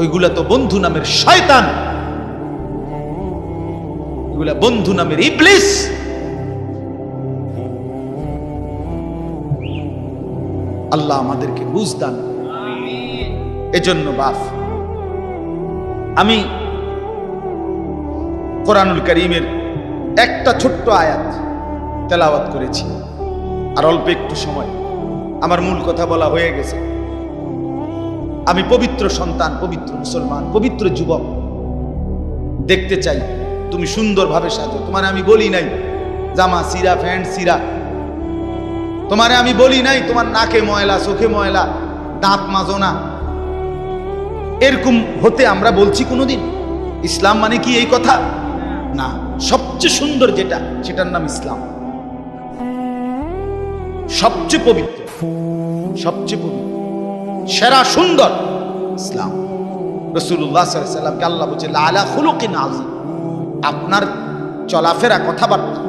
ওইগুলা তো বন্ধু নামের শয়তান। ওইগুলা বন্ধু নামের ইবলিস। আল্লাহ আমাদেরকে বুঝদান এজন্য বাপ, আমি কোরআনুল করিমের একটা ছোট্ট আয়াত তেলাওয়াত করেছি। আর অল্প একটু সময়। আমার মূল কথা বলা হয়ে গেছে। আমি পবিত্র সন্তান, পবিত্র মুসলমান, পবিত্র যুবক। দেখতে চাই, তুমি সুন্দরভাবে সাজো। তোমার আমি বলি নাই, জামা, সিরা ফ্যান্ট সিরা। তোমারে আমি বলি নাই, তোমার নাকে ময়লা, চোখে ময়লা, দাঁত মাজো না এরকম হতে আমরা বলছি কোনোদিন? ইসলাম মানে কি এই কথা? না, সবচেয়ে সুন্দর যেটা, সেটার নাম ইসলাম। সবচেয়ে পবিত্র সবচেয়ে পবিত্র। সেরা, সুন্দর। ইসলাম। রসুল্লাহ সাল্লামকে আল্লাহ বলছে লালা খুলুকিন আজিম আপনার চলাফেরা, কথাবার্তা,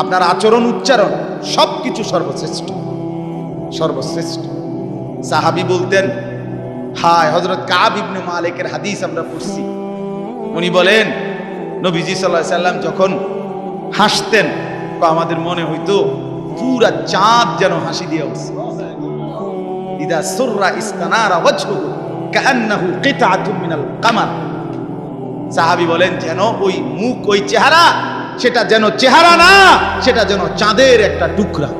আপনার আচরণ, উচ্চারণ সব কিছু সর্বশ্রেষ্ঠ। সর্বশ্রেষ্ঠ। সাহাবি বলতেন, হায় হজরত কাব ইবনে মালিকের হাদিস আমরা পড়ছি। উনি বলেন, নবীজি সাল্লাহ সাল্লাম যখন হাসতেন আমাদের মনে হইতো পুরা চাঁদ যেন হাসি দিয়ে উঠছে। ইদা সুররা ইস্তানারা ওয়াজহু কান্নাহু কিতাআতুম মিনাল কামার। সাহাবী বলেন, যেন ওই মুখ, ওই চেহারা, সেটা যেন চেহারা না, সেটা যেন চাঁদের একটা টুকরা।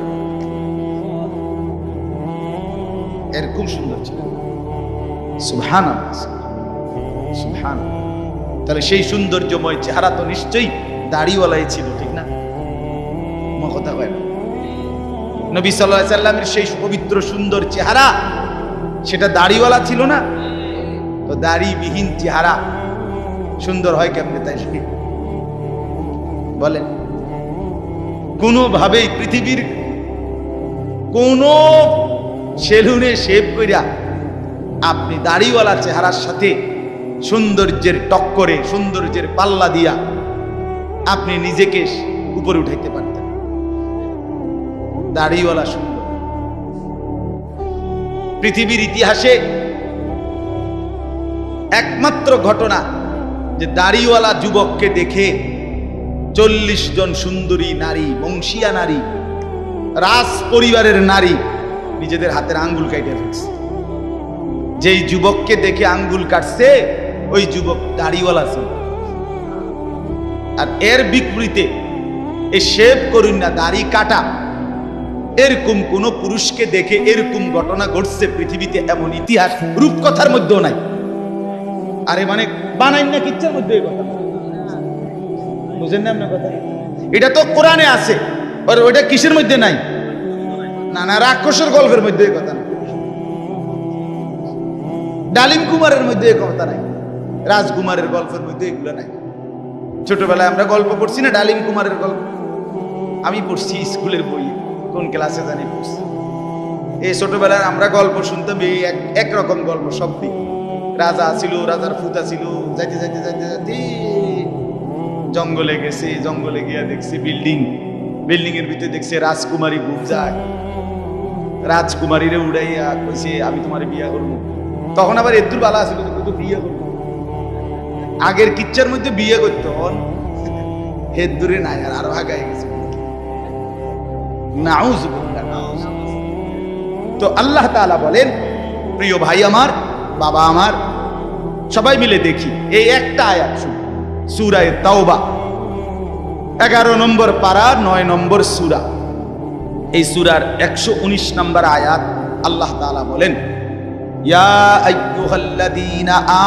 এরকম সুন্দর ছিল। সুবহান সুবহান তাহলে সেই সৌন্দর্যময় চেহারা তো নিশ্চয়ই দাড়িওয়ালাই ছিল, ঠিক না? কথা কয় না। নবী সাল্লাহ সাল্লামের সেই পবিত্র সুন্দর চেহারা, সেটা দাড়িওয়ালা ছিল না? তো দাড়িবিহীন চেহারা, সুন্দর হয় কেমনে তাই বলেন, কোনোভাবেই পৃথিবীর কোন সেলুনে শেভ করিয়া আপনি দাড়িওয়ালা চেহারার সাথে সৌন্দর্যের টক্করে, সৌন্দর্যের পাল্লা দিয়া আপনি নিজেকে উপরে উঠাইতে পারতেন। দাড়িওয়ালা সুন্দর। পৃথিবীর ইতিহাসে একমাত্র ঘটনা যে দাড়িওয়ালা যুবককে দেখে চল্লিশ জন সুন্দরী নারী, বংশিয়া নারী, রাজ পরিবারের নারী নিজেদের হাতের আঙ্গুল কাটে ফেলছে। যেই যুবককে দেখে আঙ্গুল কাটছে, ওই যুবক দাড়িওয়ালা ছিল। আর এর বিপরীতে এ শেভ করুন না, দাড়ি কাটা এরকম কোন পুরুষকে দেখে এরকম ঘটনা ঘটছে পৃথিবীতে এমন ইতিহাস, রূপকথার মধ্যেও নাই। আরে মানে বানাই না কিচ্ছার মধ্যে কথা। বুঝেন না আপনার কথা? এটা তো কোরআনে আছে, আর ওইটা কিসের মধ্যে নাই? না না রাক্ষসের গল্পের মধ্যে কথা না ডালিম কুমারের মধ্যে কথা নাই। রাজকুমারের গল্পের মধ্যে এগুলো নাই। ছোটবেলায় আমরা গল্প পড়ছি না ডালিম কুমারের গল্প? আমি পড়ছি স্কুলের বই কোন ক্লাসে জানি পড়ছি। এই ছোটবেলায় আমরা গল্প শুনতাম, এই একরকম গল্প সব দিক। রাজা ছিল, রাজার ফুতা ছিল, যাইতে যাইতে যাইতে যাইতে, জঙ্গলে গেছে, জঙ্গলে গিয়া দেখছি বিল্ডিং। বিল্ডিং এর ভিতরে দেখছে রাজকুমারী যায়। রাজকুমারীরে উড়াইয়া কইছে, আমি তোমার বিয়া করব। তখন আবার এদ্দুর বালা আছিল কিন্তু বিয়ে করব। আগের কিচ্ছার মধ্যে বিয়ে করতো হেদ্দুরে নাই আর আরও আগায় গেছে। তো আল্লাহ তাআলা বলেন, প্রিয় ভাই আমার, বাবা আমার, সবাই মিলে দেখি, এই একটা আয়াত সুরায় তাওবা। এগারো নম্বর পারা, নয় নম্বর সুরা। এই সুরার একশো উনিশ নম্বর আয়াত আল্লাহ তালা বলেন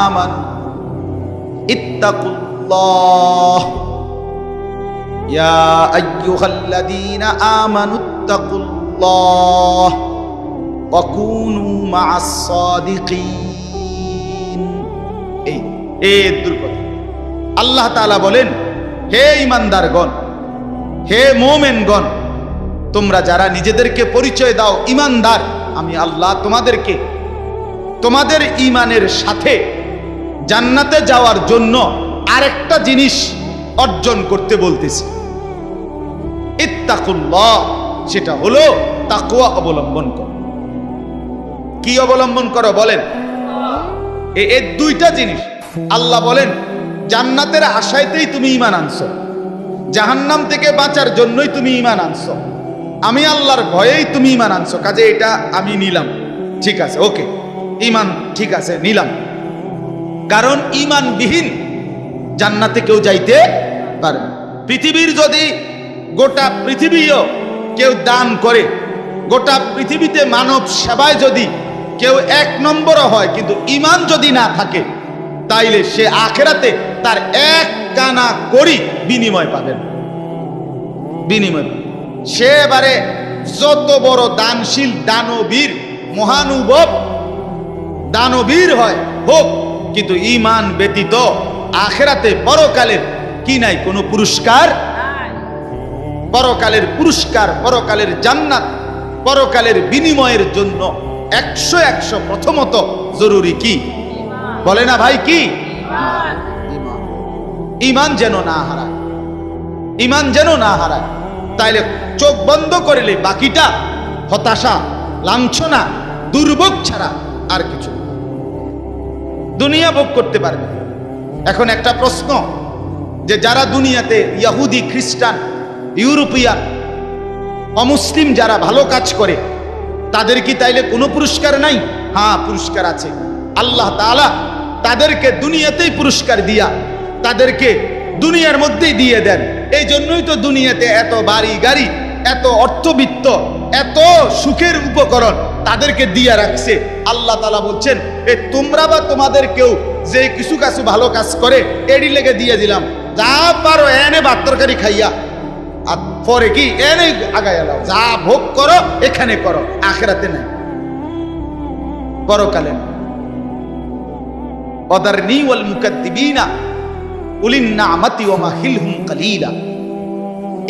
আমানু ইত্তাকুল্লাহ। ইয়া আমানু আল্লাহ বলেন, হে ইমানদারগণ হে মোমেনগণ, তোমরা যারা নিজেদেরকে পরিচয় দাও ইমানদার আমি আল্লাহ তোমাদেরকে তোমাদের ইমানের সাথে জান্নাতে যাওয়ার জন্য আরেকটা জিনিস অর্জন করতে বলতেছি। ইত্তাকুল্লাহ। সেটা হলো তাকুয়া অবলম্বন করো। কি অবলম্বন করো বলেন? এর দুইটা জিনিস। আল্লাহ বলেন, জান্নাতের আশাইতেই তুমি ইমান আনছো। জাহান্নাম থেকে বাঁচার জন্যই তুমি ইমান আনছো। আমি আল্লাহর ভয়েই তুমি ইমান আনছো। কাজে এটা আমি নিলাম। ঠিক আছে, ওকে। ইমান ঠিক আছে, নিলাম। কারণ ইমানবিহীন জান্নাতে কেউ যাইতে পারে পৃথিবীর যদি গোটা পৃথিবীও কেউ দান করে, গোটা পৃথিবীতে মানব সেবায় যদি কেউ এক নম্বরও হয়, কিন্তু ইমান যদি না থাকে, তাইলে সে আখেরাতে তার এক কানা করি বিনিময় পাবেন বিনিময়। সে এবারে যত বড় দানশীল, দানবীর, মহানুভব, দানবীর হয়, হোক, কিন্তু ইমান ব্যতীত আখেরাতে পরকালের কি নাই কোনো পুরস্কার পরকালের পুরস্কার, পরকালের জান্নাত, পরকালের বিনিময়ের জন্য একশো একশো প্রথমত জরুরি কি? বলে না ভাই কি? ইমান। যেন না হারায়। ইমান যেন না হারায়। তাইলে চোখ বন্ধ করলে বাকিটা হতাশা, লাঞ্ছনা, দুর্ভোগ ছাড়া আর কিছু দুনিয়া ভোগ করতে পারবে এখন একটা প্রশ্ন, যে যারা দুনিয়াতে ইয়াহুদি খ্রিস্টান ইউরোপিয়ান অমুসলিম যারা ভালো কাজ করে, তাদের কি তাইলে কোনো পুরস্কার নাই? হ্যাঁ পুরস্কার আছে। আল্লাহ তাআলা তাদেরকে দুনিয়াতেই পুরস্কার দিয়া তাদেরকে দুনিয়ার মধ্যেই দিয়ে দেন। এই জন্যই তো দুনিয়াতে এত বাড়ি গাড়ি, এত অর্থবিত্ত, এত সুখের উপকরণ তাদেরকে দিয়ে রাখছে। আল্লাহ তালা বলছেন, এ তোমরা বা তোমাদের কেউ যে কিছু কাছু ভালো কাজ করে এডি লেগে দিয়ে দিলাম। যা পারো এনে ভাত তরকারি খাইয়া পরে কি? এনে আগায় এলাও যা ভোগ করো, এখানে করো। আখেরাতে নাই। পরকালে। অদারনি ওয়াল মুকাদ্দিবিনা, উলিন নামাতি ওয়া মাহিলহুম কালিলা।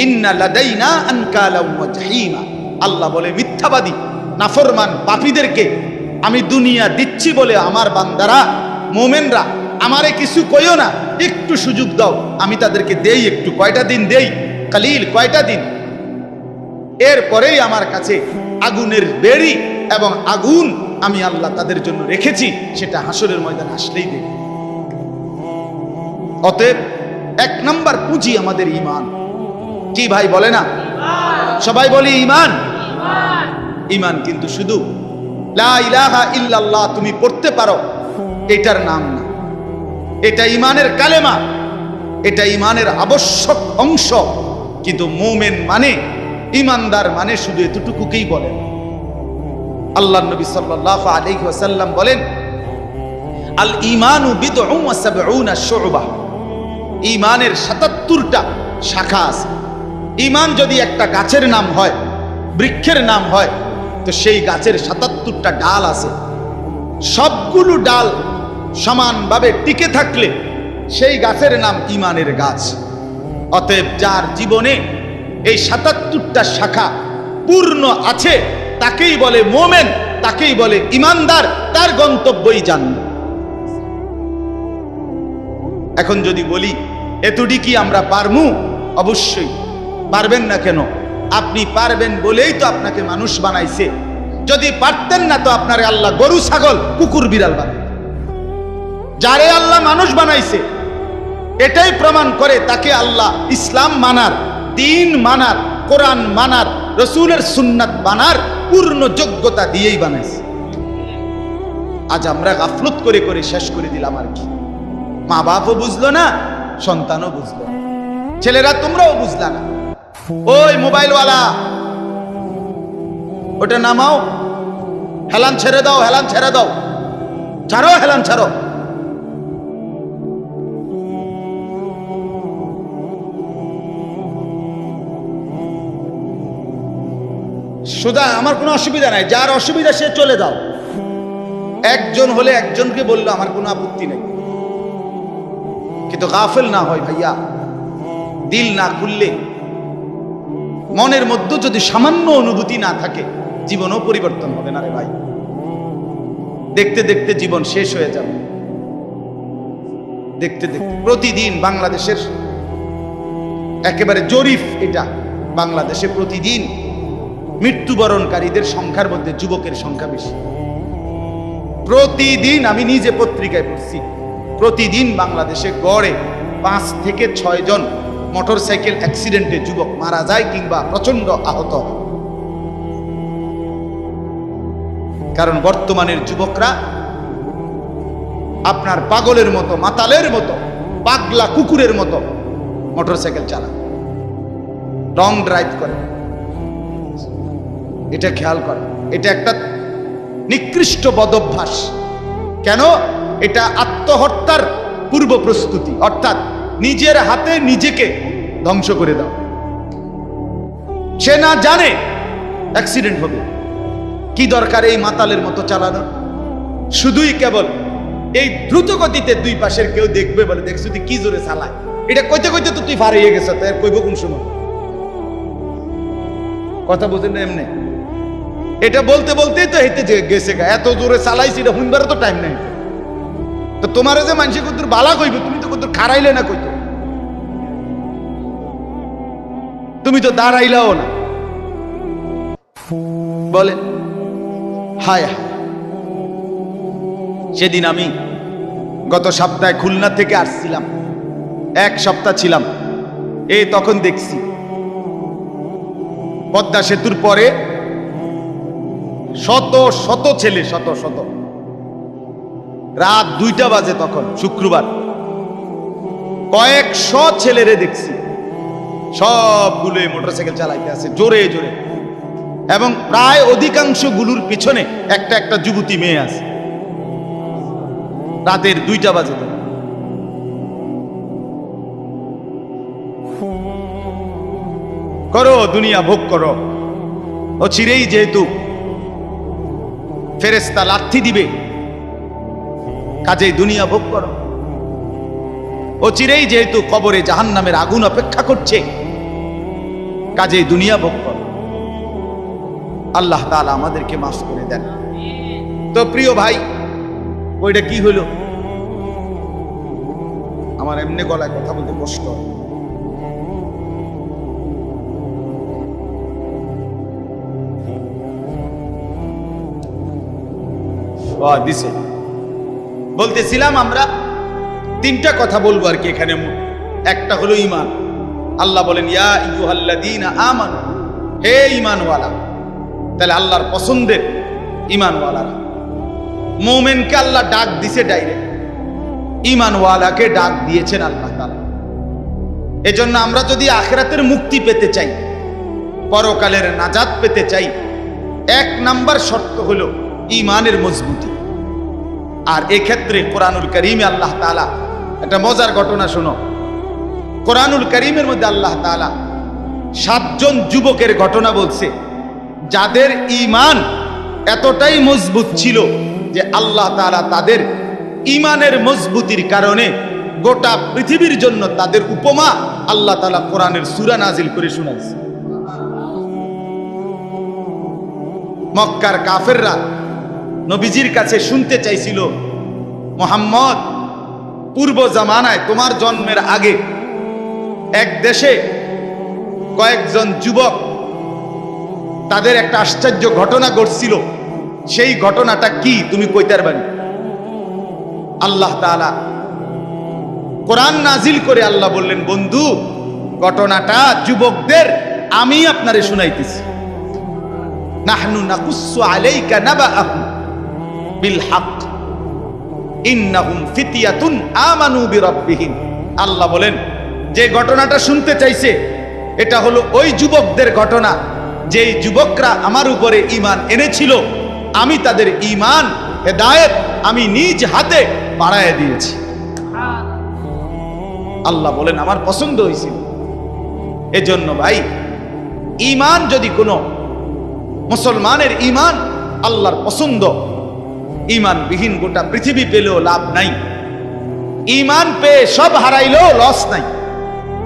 ইন্না লাদাইনা আনকালাম ওয়া জাহিমা। আল্লাহ বলে, মিথ্যাবাদী, নাফরমান পাপীদেরকে আমি দুনিয়া দিচ্ছি বলে আমার বান্দারা, মোমেনরা, আমারে কিছু কইও না। একটু সুযোগ দাও। আমি তাদেরকে দেই, একটু কয়টা দিন দেই। কালিল কয়টা দিন? এরপরেই আমার কাছে আগুনের বেড়ি এবং আগুন আমি আল্লাহ তাদের জন্য রেখেছি, সেটা হাসরের ময়দান আসলেই দেবে। অতএব এক নম্বর পুঁজি আমাদের ইমান কি ভাই বলে না? সবাই বলি ইমান ইমান কিন্তু শুধু লা ইল্লাল্লাহ তুমি পড়তে পারো, এটার নাম না। এটা ইমানের কালেমা, এটা ইমানের আবশ্যক অংশ। কিন্তু মোমেন মানে ইমানদার মানে শুধু এতটুকুকেই বলেন। আল্লাহ নবী সাল্লাল্লাহু আলাইহি ওয়াসাল্লাম বলেন আল ইমানু ইমানের 77টা শাখা আছে। ইমান যদি একটা গাছের নাম হয়, বৃক্ষের নাম হয়, তো সেই গাছের 77টা ডাল আছে। সবগুলো ডাল সমানভাবে টিকে থাকলে সেই গাছের নাম ইমানের গাছ। অতএব যার জীবনে এই সাতাত্তরটা শাখা পূর্ণ আছে, তাকেই বলে মোমেন, তাকেই বলে ইমানদার, তার গন্তব্যই জান্নাত। এখন যদি বলি এতটি কি আমরা পারমু? অবশ্যই। পারবেন না কেন? আপনি পারবেন বলেই তো আপনাকে মানুষ বানাইছে। যদি পারতেন না তো আপনার আল্লাহ গরু, ছাগল, কুকুর, বিড়াল বানাই যারে আল্লাহ মানুষ বানাইছে এটাই প্রমাণ করে তাকে আল্লাহ ইসলাম মানার, দিন মানার, কোরআন মানার, রসুলের সুন্নাত বানার পূর্ণ যোগ্যতা দিয়েই বানাইছে। আজ আমরা গাফলত করে করে শেষ করে দিলাম আর কি। মা বাপও বুঝলো না, সন্তানও বুঝলো। ছেলেরা তোমরাও বুঝলা না। ওই মোবাইলওয়ালা, ওটা নামাও। হেলান ছেড়ে দাও, হেলান ছেড়ে দাও। ছাড়ো, হেলান ছাড়ো। সুদা আমার কোনো অসুবিধা নাই। যার অসুবিধা সে চলে যাও। একজন হলে একজনকে বলল, আমার কোনো আপত্তি নেই। কিন্তু গাফেল না হয় ভাইয়া। দিল না খুললে। মনের মধ্যে যদি সামান্য অনুভূতি না থাকে, জীবনও পরিবর্তন হবে না রে ভাই। দেখতে দেখতে জীবন শেষ হয়ে যাবে। দেখতে দেখতে প্রতিদিন বাংলাদেশের একেবারে জরিফ এটা। বাংলাদেশে প্রতিদিন মৃত্যুবরণকারীদের সংখ্যার মধ্যে যুবকের সংখ্যা বেশি। প্রতিদিন আমি নিজে পত্রিকায় পড়ছি। প্রতিদিন বাংলাদেশে গড়ে পাঁচ থেকে ছয় জন মোটর সাইকেল অ্যাক্সিডেন্টে যুবক মারা যায় কিংবা প্রচণ্ড আহত কারণ বর্তমানের যুবকরা আপনার পাগলের মতো, মাতালের মতো, পাগলা কুকুরের মতো মোটরসাইকেল চালায়। রং ড্রাইভ করে। এটা খেয়াল করে, এটা একটা নিকৃষ্ট বদভ্যাস। কেন? এটা আত্মহত্যার পূর্ব প্রস্তুতি। অর্থাৎ নিজের হাতে নিজেকে ধ্বংস করে দাও। সে না জানে অ্যাক্সিডেন্ট হবে। কি দরকার এই মাতালের মতো চালানো? শুধুই কেবল এই দ্রুত গতিতে দুই পাশের কেউ দেখবে বলে দেখছ তুই কি জোরে চালায়। এটা কইতে কইতে তো তুই ফারিয়ে গেছে, তো এর কইব কোন সময়? কথা বুঝেন না এমনি? এটা বলতে বলতেই তো হেঁটে গেছে গা। এত জোরে চালাইছি, এটা হুনবারও তো টাইম নাই। তো তোমার যে মানুষ কত বালা কইবে, তুমি তো কত খারাইলে না কইতো। তুমি তো দাঁড়াইলাও না। বলে হায়। সেদিন আমি গত সপ্তাহে খুলনা থেকে আসছিলাম। এক সপ্তাহ ছিলাম। এ তখন দেখছি। পদ্মা সেতুর পরে শত শত ছেলে, শত শত। রাত দুইটা বাজে তখন, শুক্রবার। কয়েকশো ছেলেরে দেখছি। সবগুলো মোটরসাইকেল চালাইতে আছে, জোরে জোরে। এবং প্রায় অধিকাংশগুলোর পিছনে একটা একটা যুবতী মেয়ে আছে। রাতের দুইটা বাজে। করো, দুনিয়া ভোগ করো। ও চিরেই যেহেতু ফেরেস্তা লাথি দিবে। কাজেই দুনিয়া ভোগ করো। ও চিরেই যেহেতু কবরে জাহান নামের আগুন অপেক্ষা করছে, কাজেই দুনিয়া ভোগ করো। আল্লাহ তাআলা আমাদেরকে মাফ করে দেন। তো প্রিয় ভাই, ওইটা কি হলো? আমার এমনি গলায় কথা বলতে কষ্ট হয়। দিছে। বলতেছিলাম আমরা, তিনটা কথা বলব আর কি এখানে একটা হলো ইমান আল্লাহ বলেন, ইয়া ইয়ুহাল্লাযীনা আমানু হে ইমানওয়ালা তাহলে আল্লাহর পছন্দের ইমানওয়ালারা মোমেনকে আল্লাহ ডাক দিছে ডাইরেক্ট। ইমানওয়ালাকে ডাক দিয়েছেন আল্লাহ তাআলা। এজন্য আমরা যদি আখেরাতের মুক্তি পেতে চাই, পরকালের নাজাত পেতে চাই, এক নাম্বার শর্ত হলো ইমানের মজবুতি। আর এক্ষেত্রে কোরআনুল করিমে আল্লাহ তাআলা একটা মজার ঘটনা শোনো। কোরআনুল করিমের মধ্যে আল্লাহ তাআলা সাতজন যুবকের ঘটনা বলছে, যাদের ইমান এতটাই মজবুত ছিল যে আল্লাহ তালা তাদের ইমানের মজবুতির কারণে গোটা পৃথিবীর জন্য তাদের উপমা আল্লাহ তাআলা কোরআনের সূরা নাজিল করে শোনাইছে। মক্কার কাফেররা নবীজির কাছে শুনতে চাইছিল, মোহাম্মদ, পূর্ব জামানায় তোমার জন্মের আগে এক দেশে কয়েকজন যুবক, তাদের একটা আশ্চর্য ঘটনা ঘটছিল। সেই ঘটনাটা কি তুমি কইতার বাড়ি আল্লাহ তাআলা কোরআন নাজিল করে আল্লাহ বললেন, বন্ধু, ঘটনাটা যুবকদের আমি আপনারে শুনাইতেছি। নাহনু নাকুসু আলাইকা নাবাআহুম। বিল হক। ইন্নাহুম ফিতিয়াতুন আমানু বিরাব্বিহিম। আল্লাহ বলেন, যে ঘটনাটা শুনতে চাইছে, এটা হলো ওই যুবকদের ঘটনা। যেই যুবকরা আমার উপরে ঈমান এনেছিল, আমি তাদের ঈমান, হেদায়েত আমি নিজ হাতে বাড়ায় দিয়েছি। আল্লাহ বলেন, আমার পছন্দ হয়েছিল। এজন্য ভাই ইমান যদি কোনো মুসলমানের ঈমান আল্লাহর পছন্দ ঈমান বিহীন গোটা পৃথিবী পেলেও লাভ নাই। ইমান পেয়ে সব হারাইলেও লস নাই।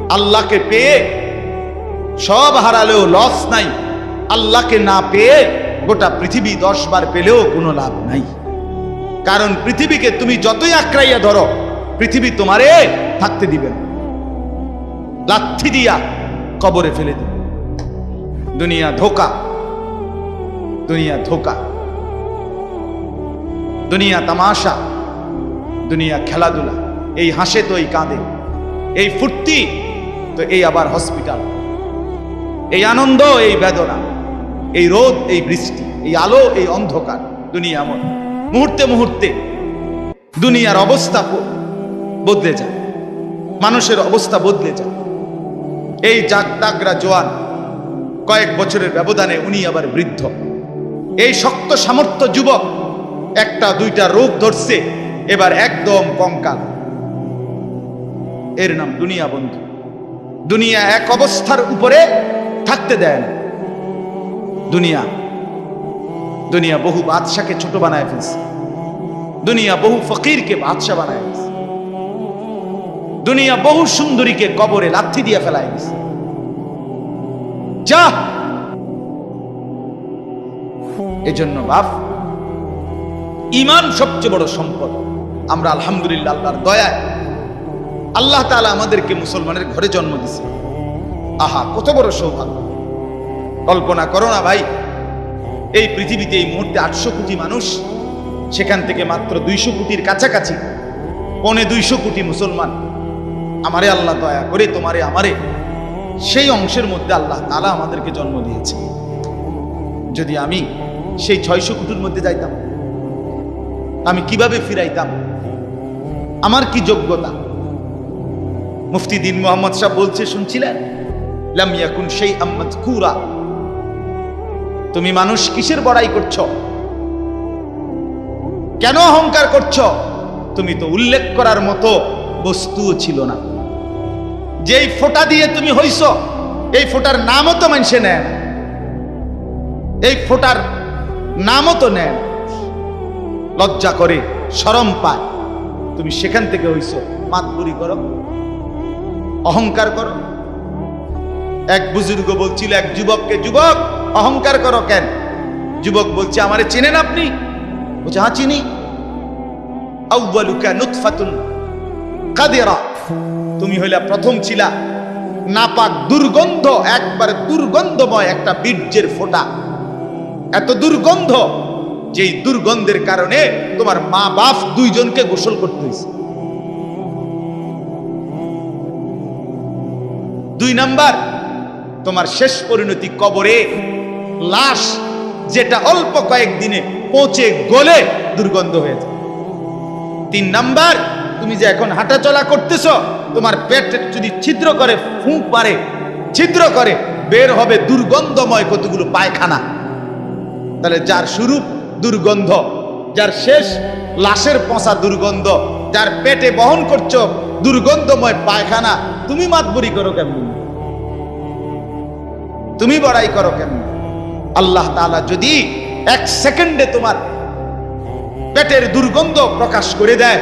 আল্লাহকে পেয়ে সব হারালেও লস নাই। আল্লাহকে না পেয়ে গোটা পৃথিবী দশ বার পেলেও কোনো লাভ নাই। কারণ পৃথিবীকে তুমি যতই আঁকড়াইয়া ধরো, পৃথিবী তোমারে থাকতে দিবে না। লাথি দিয়া কবরে ফেলে দিবে। দুনিয়া ধোকা দুনিয়া ধোকা। দুনিয়া তামাশা, দুনিয়া খেলাধুলা, এই হাসে তো এই কাঁদে, এই ফুর্তি তো এই আবার হসপিটাল, এই আনন্দ, এই বেদনা, এই রোদ, এই বৃষ্টি, এই আলো, এই অন্ধকার, দুনিয়া এমন। মুহূর্তে মুহূর্তে দুনিয়ার অবস্থা বদলে যায়, মানুষের অবস্থা বদলে যায়। এই জাগ তাগরা জোয়ান কয়েক বছরের ব্যবধানে উনি আবার বৃদ্ধ। এই শক্ত সামর্থ্য যুবক একটা, দুইটা রোগ ধরছে। এবার একদম কঙ্কাল। এর নাম দুনিয়া, বন্ধু। দুনিয়া এক অবস্থার উপরে থাকতে দেয় না। দুনিয়া দুনিয়া বহু বাদশাকে ছোট বানায় ফেলছে। দুনিয়া বহু ফকিরকে বাদশাহ বানায় ফেলছে। দুনিয়া বহু সুন্দরীকে কবরে লাথি দিয়ে ফেলায় গেছে যা! এজন্য বাপ ইমান সবচেয়ে বড় সম্পদ। আমরা আলহামদুলিল্লাহ আল্লাহর দয়ায় আল্লাহ তাআলা আমাদেরকে মুসলমানের ঘরে জন্ম দিছে। আহা, কত বড় সৌভাগ্য। কল্পনা করো না ভাই, এই পৃথিবীতে এই মুহূর্তে আটশো কোটি মানুষ, সেখান থেকে মাত্র দুইশো কোটির কাছাকাছি, পনে দুইশো কোটি মুসলমান। আমারে আল্লাহ দয়া করে, তোমারে, আমারে, সেই অংশের মধ্যে আল্লাহ তালা আমাদেরকে জন্ম দিয়েছে। যদি আমি সেই ছয়শো কোটির মধ্যে যাইতাম আমি কীভাবে ফিরাইতাম? আমার কি যোগ্যতা? মুফতি দিন মোহাম্মদ সাহেব বলছে, শুনছিলেন? লাম ইয়াকুন সেই আহমদ কুরা তুমি মানুষ কিসের বড়াই করছ? কেন অহংকার করছ? তুমি তো উল্লেখ করার মতো বস্তুও ছিল না। যেই ফোঁটা দিয়ে তুমি হইছ, এই ফোঁটার নামও তো মানুষে নেয় এই ফোঁটার নামও তো নেয়। লজ্জা করে সরম পায়। তুমি সেখান থেকে হইছ মাতবুরি করো, অহংকার করো। এক বুজুর্গ বলছিল, এক যুবককে, যুবক, অহংকার করো কেন? যুবক বলছে, আমারে চিনেন আপনি? বলছে হ্যাঁ চিনি। তুমি হইলা প্রথম ছিলা নাপাক দুর্গন্ধ, একবারে দুর্গন্ধময় একটা বীর্যের ফোঁটা। এত দুর্গন্ধ যেই দুর্গন্ধের কারণে তোমার মা বাপ দুইজনকে গোসল করতে হয়েছে। দুই নাম্বার, তোমার শেষ পরিণতি কবরে লাশ যেটা অল্প কয়েকদিনে পচে গলে দুর্গন্ধ হয়ে যায়। তিন নাম্বার, তুমি যে এখন হাঁটাচলা করতেছ, তোমার পেট যদি ছিদ্র করে ফুঁক পারে, ছিদ্র করে, বের হবে দুর্গন্ধময় কতগুলো পায়খানা। তাহলে যার শুরু দুর্গন্ধ, যার শেষ লাশের পচা দুর্গন্ধ, যার পেটে বহন করছ দুর্গন্ধময় পায়খানা, তুমি মাতবরি করো কেমন? তুমি বড়াই করো কেমন? আল্লাহ তাআলা যদি এক সেকেন্ডে তোমার পেটের দুর্গন্ধ প্রকাশ করে দেয়,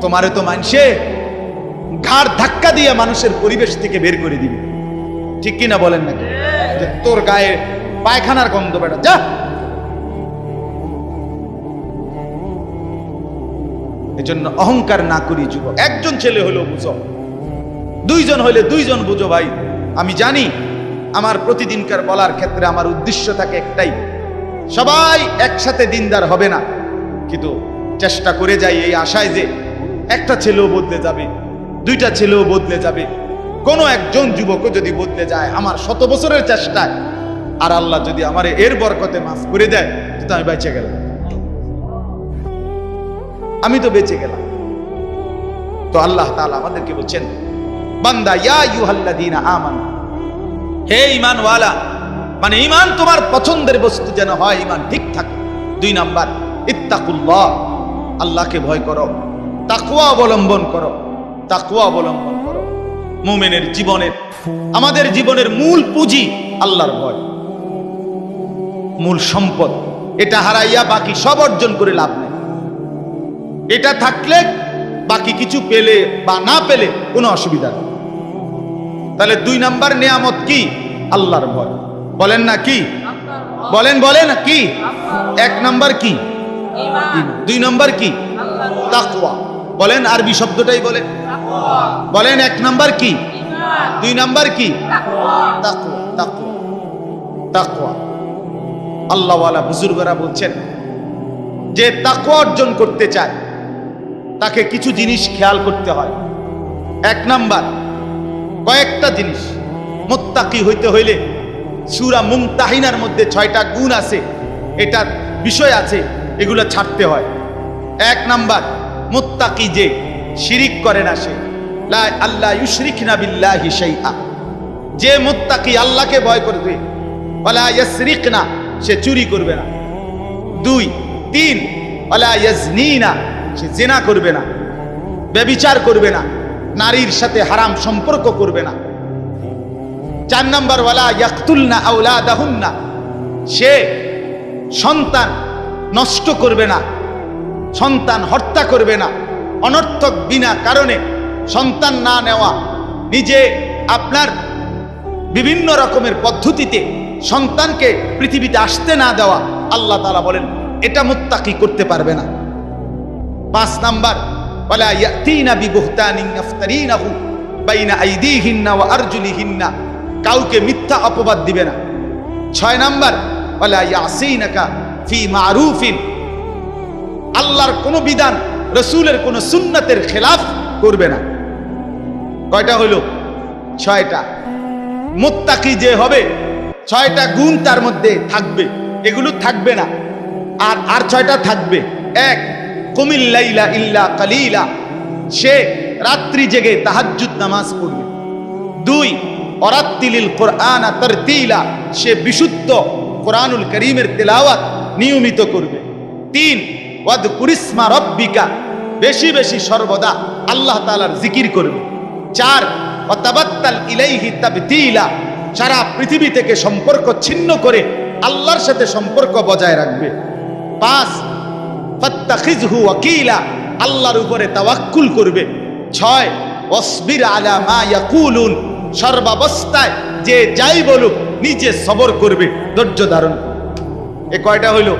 তোমারে তো মানসে ঘাড় ধাক্কা দিয়ে মানুষের পরিবেশ থেকে বের করে দিবে। ঠিক কিনা বলেন নাকি? তোর গায়ে পায়খানার গন্ধ বেড়া যা! এজন্য অহংকার না করি যুবক। একজন ছেলে হলেও বুঝো। দুইজন হলে দুইজন বুঝো ভাই। আমি জানি আমার প্রতিদিনকার বলার ক্ষেত্রে আমার উদ্দেশ্য থাকে একটাই। সবাই একসাথে দিনদার হবে না। কিন্তু চেষ্টা করে যাই এই আশায় যে একটা ছেলেও বদলে যাবে, দুইটা ছেলেও বদলে যাবে। কোনো একজন যুবকও যদি বদলে যায় আমার শত বছরের চেষ্টায়, আর আল্লাহ যদি আমার এর বরকতে মাফ করে দেয়, তো আমি বেঁচে গেলাম। আমি তো বেঁচে গেলাম। তো আল্লাহ তাআলা আমাদেরকে বলছেন, বান্দা, ইয়া আমানু। হে ঈমানওয়ালা মানে ঈমান তোমার পছন্দের বস্তু যেন হয়, ঈমান ঠিক থাকে। দুই নাম্বার, ইত্তাকুল্লাহ, আল্লাহকে ভয় করো। তাকওয়া অবলম্বন করো। তাকওয়া অবলম্বন করো। মুমিনের জীবনের, আমাদের জীবনের মূল পুঁজি আল্লাহর ভয়। মূল সম্পদ। এটা হারাইয়া বাকি সব অর্জন করে লাভ নেই। এটা থাকলে বাকি কিছু পেলে বা না পেলে কোনো অসুবিধা নেই। তাহলে দুই নাম্বার নিয়ামত কি? আল্লাহর ভয়। বলেন না কি? বলেন বলেন কি? এক নাম্বার কি। দুই নাম্বার কি? তাকওয়া। বলেন আরবি শব্দটাই বলেন। বলেন এক নাম্বার কি? দুই নাম্বার কি? তাকওয়া। আল্লাহওয়ালা বুজুর্গরা বলছেন যে তাকওয়া অর্জন করতে চায় তাকে কিছু জিনিস খেয়াল করতে হয়। এক নাম্বার, কয়েকটা জিনিস। মোত্তাকি হইতে হইলে সুরা মুমতাহিনার মধ্যে ছয়টা গুণ আছে, এটার বিষয় আছে, এগুলো ছাড়তে হয়। এক নাম্বার, মোত্তাকি যে শিরিক করে না সে। আল্লাহ ইউশরিক না শাইআ। যে মোত্তাকি আল্লাহকে ভয় করবে, ওয়ালা ইয়াসরিক না সে চুরি করবে না। দুই, তিন, ওয়ালা ইয়াজনিনা সে জেনা করবে না, ব্যবিচার করবে না, নারীর সাথে হারাম সম্পর্ক করবে না। চার নাম্বার, ওয়ালা সে সন্তান নষ্ট করবে না, সন্তান হত্যা করবে না। অনর্থক বিনা কারণে সন্তান না নেওয়া নিজে আপনার বিভিন্ন রকমের পদ্ধতিতে সন্তানকে পৃথিবীতে আসতে না দেওয়া, আল্লাহ তালা বলেন, এটা মুত্তাকি করতে পারবে না। পাঁচ নাম্বার ইয়াতিনা বিবুহতানিন ইয়াফতারিনাহু বাইনা আইদিহিন্না ওয়া আরজুলিহিন্না কাউকে মিথ্যা অপবাদ দিবে না। ছয় নাম্বার, ওয়ালা ইয়াসিনাকা ফি মারুফিন আল্লাহর কোন বিধান, রসুলের কোন সুন্নতের খেলাফ করবে না। কয়টা হলো? ছয়টা। মুত্তাকি যে হবে, ছয়টা গুণ তার মধ্যে থাকবে। এগুলো থাকবে না। আর আর ছয়টা থাকবে। এক কুমিল্লাইলা ইল্লা কালিলা। সে রাত্রি জেগে তাহাজ্জুদ নামাজ পড়বে। দুই, অরাত্তিলিল কোরআন তরতিলা। সে বিশুদ্ধ কোরআনুল করিমের তেলাওয়াত নিয়মিত করবে। তিন, ওয়াদ কুরিসমা রব্বিকা। বেশি বেশি সর্বদা আল্লাহ তাআলার জিকির করবে। চার অতাবাত্তাল ইলাইহি তাবতিলা। সারা পৃথিবী থেকে সম্পর্ক ছিন্ন করে আল্লাহর সাথে সম্পর্ক বজায় রাখবে। পাঁচ ফাত্তাখিজহু ওয়াকিলা, আল্লাহর উপরে তাওয়াক্কুল করবে। ছয় অসবির আলা মা ইয়াকুলুন, সর্বাবস্থায় যে যাই বলুক, নিজে সবর করবে। ধৈর্য ধারণ। এ কয়টা হইল?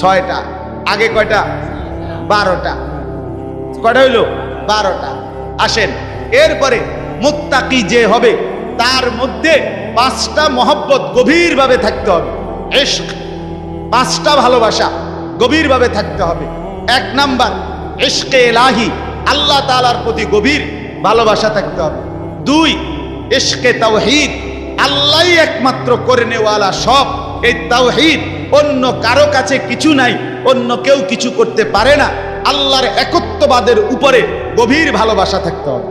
ছয়টা। আগে কয়টা? বারোটা। কয়টা হইল? বারোটা। আসেন, এরপরে মুত্তাকি যে হবে, তার মধ্যে পাঁচটা মহব্বত গভীরভাবে থাকতে হবে। ইশক, পাঁচটা ভালোবাসা। গভীরভাবে থাকতে হবে। এক নাম্বার, ইশকে এলাহি, আল্লাহ তাআলার প্রতি গভীর ভালোবাসা থাকতে হবে। দুই, ইশকে তাওহিদ, আল্লাহই একমাত্র করে নেওয়ালা সব। এই তাওহিদ অন্য কারও কাছে কিছু নাই, অন্য কেউ কিছু করতে পারে না। আল্লাহর একত্ববাদের উপরে গভীর ভালোবাসা থাকতে হবে।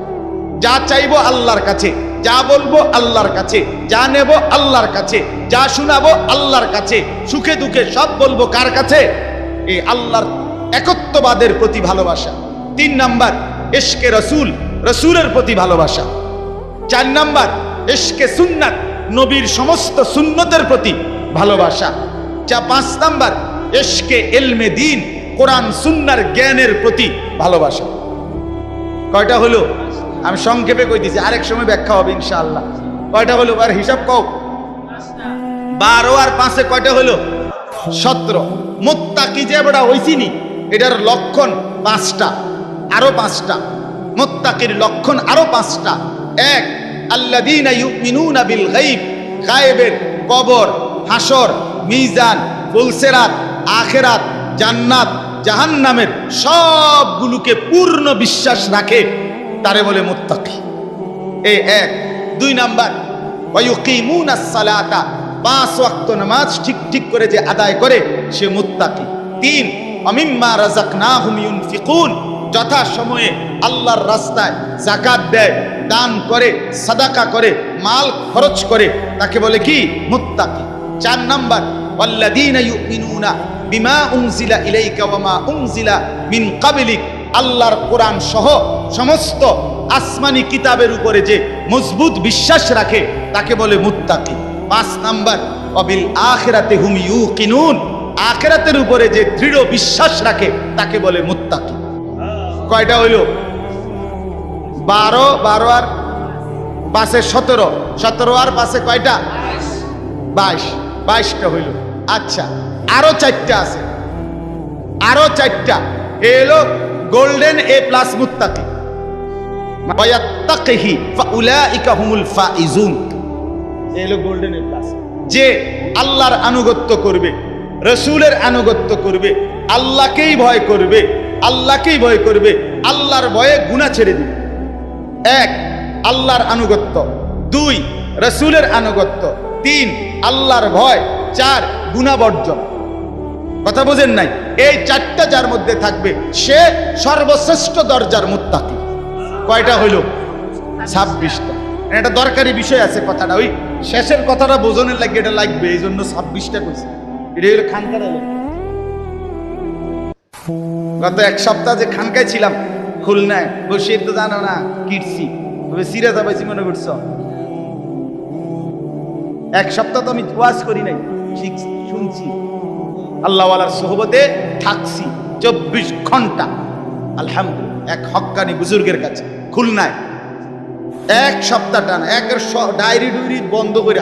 যা চাইব আল্লাহর কাছে, যা বলব আল্লাহর কাছে, যা নেব আল্লাহর কাছে, যা শোনাবো আল্লাহর কাছে, সুখে দুঃখে সব বলব কার কাছে? এই আল্লাহর একত্ববাদের প্রতি ভালোবাসা। তিন নাম্বার, এশকে রসুল, রসুলের প্রতি ভালোবাসা। চার নাম্বার, এশকে সুন্নাত, নবীর সমস্ত সুন্নতের প্রতি ভালোবাসা। চা পাঁচ নাম্বার, এশকে এলমে দিন, কোরআন সুন্নার জ্ঞানের প্রতি ভালোবাসা। কয়টা হলো? আমি সংক্ষেপে কই দিছি আরেক সময় ব্যাখ্যা হবে ইনশাআল্লাহ। কয়টা হলো? আর হিসাব কও। বারো আর পাঁচে কয়টা হলো? সতেরো। মোত্তাকি যে বড়া হইছিনি, এটার লক্ষণ পাঁচটা, আরও পাঁচটা। মোত্তাকির লক্ষণ আরও পাঁচটা। এক, আল্লাযীনা ইউমিনুনা বিল গায়ব, গায়েবের কবর, হাসর, মিজান, ফুলসেরাত, আখেরাত, জান্নাত, জাহান্নামের সবগুলোকে পূর্ণ বিশ্বাস রাখে, তারে বলে মুত্তাকি। এই এক। দুই নাম্বার ওয়ায়ুকিমুনাস সালাতা পাঁচ ওয়াক্ত নামাজ ঠিক ঠিক করে যে আদায় করে সে মুত্তাকি। তিন, অমিম্মা রাযাকনাহুম ইউনফিকুন যথা সময়ে আল্লাহর রাস্তায় জাকাত দেয়, দান করে, সাদাকা করে, মাল খরচ করে, তাকে বলে কি? মুত্তাকি। চার নাম্বার, ওয়াল্লাযীনা ইউমিনুনা বিমা উনজিলা ইলাইকা মিন কাবলিক আল্লাহর কোরআন সহ সমস্ত আসমানি কিতাবের উপরে যে মজবুত বিশ্বাস রাখে, তাকে বলে মুত্তাকি। পাঁচ নাম্বার, অবিল আখেরাতে হুম ইউ কিনুন আখেরাতের উপরে যে দৃঢ় বিশ্বাস রাখে, তাকে বলে মুত্তাকি। কয়টা হইল? বারো বারো আর পাশে সতেরো। সতেরো আর পাশে কয়টা? বাইশ। বাইশটা হইল। আচ্ছা আরও চারটা আছে। আরও চারটা। এ হলো গোল্ডেন এ প্লাস মুত্তাকি। এ। হলো যে আল্লাহর আনুগত্য করবে, রসুলের আনুগত্য করবে, আল্লাহকেই ভয় করবে, আল্লাহকেই ভয় করবে, আল্লাহর ভয়ে গুণা ছেড়ে দিবে। এক, আল্লাহর আনুগত্য। দুই, রসুলের আনুগত্য। তিন, আল্লাহর ভয়। চার গুণাবর্জন কথা বোঝেন নাই? এই চারটা যার মধ্যে থাকবে, সে সর্বশ্রেষ্ঠ দরজার মুত্তাকি। কয়টা হইল? ছাব্বিশটা। এটা দরকারি বিষয় আছে কথাটা, ওই শেষের কথাটা বোঝনের লাগে, এটা লাগবে এই জন্য ছাব্বিশটা কইছে। এটা হলো খানকার গত এক সপ্তাহ যে খানকায় ছিলাম, খুলনায় বসে তো জানো না কিটছি তবে সিরাজা পাইছি মনে করছ? এক সপ্তাহ তো আমি ওয়াজ করি নাই শুনছি। আল্লাহওয়ালার সোহবতে থাকছি, চব্বিশ ঘণ্টা। আলহামদুলিল্লাহ, এক হক্কানি বুজুর্গের কাছে, খুলনায়। এক সপ্তাহ টান, এক ডায়েরি ডুইরি বন্ধ করে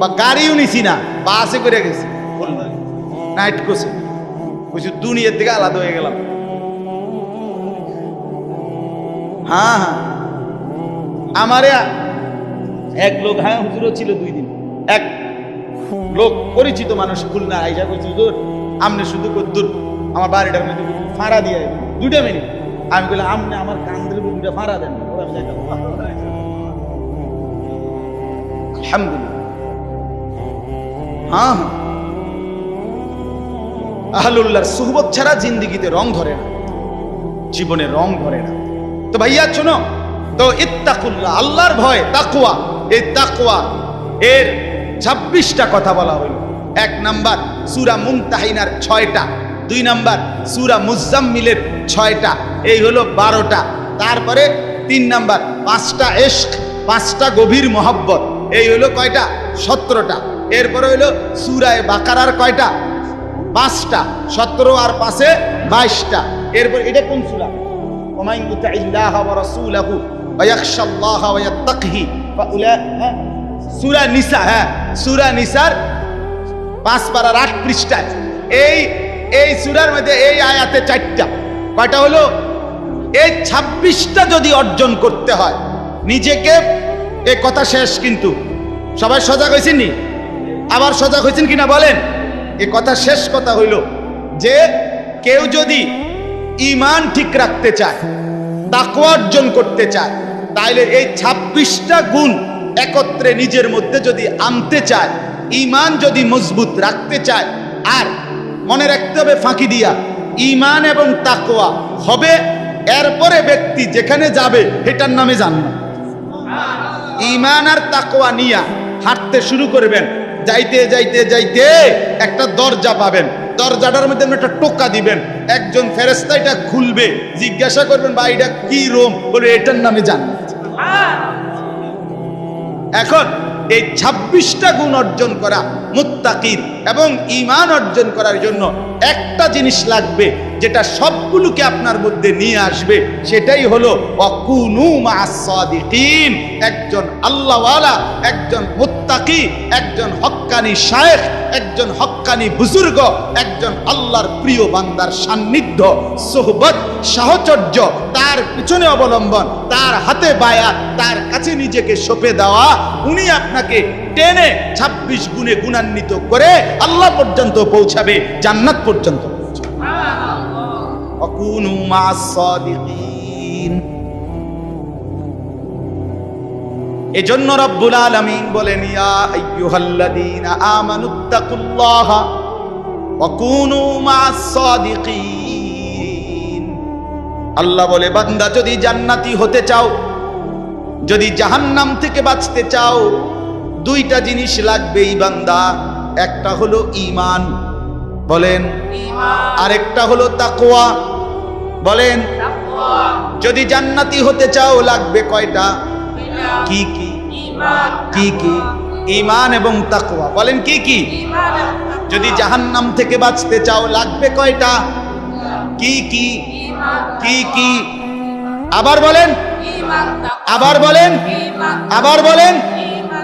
বা গাড়িও নিছি না, বাসে করে গেছি। নাইট কোসে বুঝছি দুনিয়ার থেকে আলাদা হয়ে গেলাম। হ্যাঁ হ্যাঁ। আমারে এক লোক হ্যাঁ হুজুরও ছিল দুই দিন। এক লোক পরিচিত মানুষ খুলনা আইসা করছে হুজুর, আমনে শুধু কদ্দুর, আমার মধ্যে ফাঁড়া দিয়ে দুইটা মিনিট। আমি বললাম আমনে আমার উপর দুইটা ফাঁড়া দেন। আলহামদুলিল্লাহ। হ্যাঁ হ্যাঁ। আহলুল্লাহর সুহবত ছাড়া জিন্দিগিতে রং ধরে না। জীবনে রং ধরে না। তো ভাইয়া, শোনো, তো ইত্তাকুল্লাহ, আল্লাহর ভয় তাকুয়া এই তাকুয়া এর ছাব্বিশটা কথা বলা হইল। এক নাম্বার, সুরা মুমতাহিনার ছয়টা। দুই নাম্বার, সুরা মুজাম্মিলের ছয়টা। এই হলো বারোটা। তারপরে তিন নাম্বার, পাঁচটা এশক, পাঁচটা গভীর মহব্বত। এই হলো কয়টা? সতেরোটা। এরপরে হলো সুরায় বাকারার কয়টা? পাঁচটা। সতেরো আর পাশে বাইশটা। এরপর এটা কোন সুরা? হ্যাঁ? নিসা হ্যাঁ? পৃষ্ঠায়। এই এই সুরার মধ্যে এই আয়াতে চারটা। কয়টা হলো? এই ছাব্বিশটা যদি অর্জন করতে হয়, নিজেকে, এ কথা শেষ কিন্তু। সবাই সজাগ হয়েছেন নি? আবার সজাগ হয়েছেন কিনা বলেন? এ কথা শেষ কথা হইল যে, কেউ যদি ইমান ঠিক রাখতে চায়, তাকওয়া অর্জন করতে চায়, তাইলে এই ছাব্বিশটা গুণ একত্রে নিজের মধ্যে যদি আনতে চায় ইমান যদি মজবুত রাখতে চায়, আর মনে রাখতে হবে ফাঁকি দিয়া ইমান এবং তাকোয়া হবে এরপরে ব্যক্তি যেখানে যাবে এটার নামে জান্নাত ইমান আর তাকোয়া নিয়া হাঁটতে শুরু করবেন। যাইতে যাইতে যাইতে একটা দরজা পাবেন। দরজাটার মধ্যে একটা টোকা দিবেন। একজন ফেরেস্তা এটা খুলবে, জিজ্ঞাসা করবেন বা এটা কি রোম? বলে, এটার নামে জান্নাত। এখন এই ছাব্বিশটা গুণ অর্জন করা মুত্তাকির এবং ইমান অর্জন করার জন্য একটা জিনিস লাগবে যেটা সবগুলোকে আপনার মধ্যে নিয়ে আসবে, সেটাই হলো একজন আল্লাহওয়ালা, একজন মুত্তাকি, একজন হক্কানি শায়েখ, একজন হক্কানি বুজুর্গ, একজন আল্লাহর প্রিয় বান্দার সান্নিধ্য, সোহবত, সাহচর্য, তার পিছনে অবলম্বন, তার হাতে বায়া, তার কাছে নিজেকে সঁপে দেওয়া, উনি আপনাকে টেনে ২৬ গুণে গুণান্বিত করে আল্লাহ পর্যন্ত পৌঁছাবে, জান্নাত পর্যন্ত। অকুনু মাস সাদিকিন এজন্য রব্বুল আলামিন বলেন ইয়া আইয়ুহাল্লাযীনা আমানুত্তাকুল্লাহা ওয়া কুনু মা'আস সাদিকিন আল্লাহ বলে বান্দা যদি জান্নাতি হতে চাও যদি জাহান্নাম থেকে বাঁচতে চাও দুইটা জিনিস লাগবেই বান্দা একটা হলো ঈমান। বলেন আরেকটা হলো তাকওয়া। বলেন, যদি জান্নাতি হতে চাও, লাগবে কয়টা? কি কি? কি কি? ইমান এবং তাকওয়া। বলেন, কি কি? যদি জাহান্নাম থেকে বাঁচতে চাও, লাগবে কয়টা? কি কি? কি কি? আবার বলেন আবার বলেন আবার বলেন।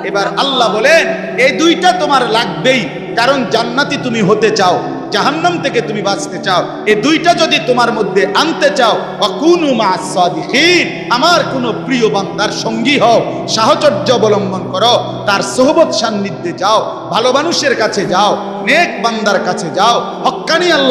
এবার আল্লাহ বলেন, এই দুইটা তোমার লাগবেই, কারণ জান্নাতি তুমি হতে চাও। জাহান্নাম থেকে তুমি বাঁচতে চাও। এই দুইটা যদি তোমার মধ্যে আনতে চাও অকুনু মা সাদিকিন, আমার কোনো প্রিয় বান্দার সঙ্গী হও, সাহচর্য অবলম্বন করো, তার সোহবত সান্নিধ্যে যাও, ভালো মানুষের কাছে যাও, নেক বান্দার কাছে যাও, হক্কানি আল্লাহ